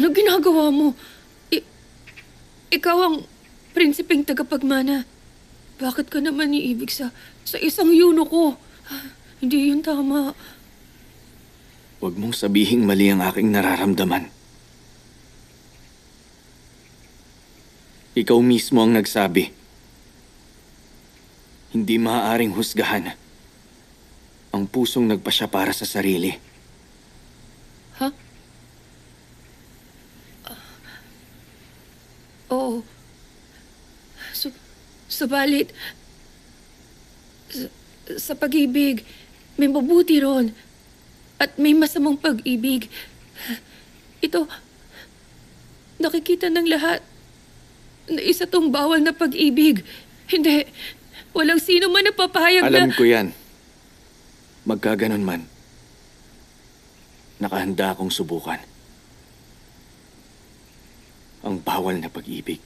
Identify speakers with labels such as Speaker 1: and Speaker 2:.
Speaker 1: Ano ginagawa mo? I- ikaw ang prinsipeng tagapagmana. Bakit ka naman iibig sa, sa isang yuno ko? Hindi yun tama.
Speaker 2: Huwag mong sabihing mali ang aking nararamdaman. Ikaw mismo ang nagsabi. Hindi maaaring husgahan ang pusong nagpasya para sa sarili.
Speaker 1: Oo. Su- subalit, sa, sa pag-ibig, may mabuti ron. At may masamang pag-ibig. Ito, nakikita ng lahat na isa tong bawal na pag-ibig. Hindi, walang sino man na papayag
Speaker 2: Alam
Speaker 1: na...
Speaker 2: ko yan. Magkaganon man. Nakahanda akong subukan ang bawal na pag-ibig.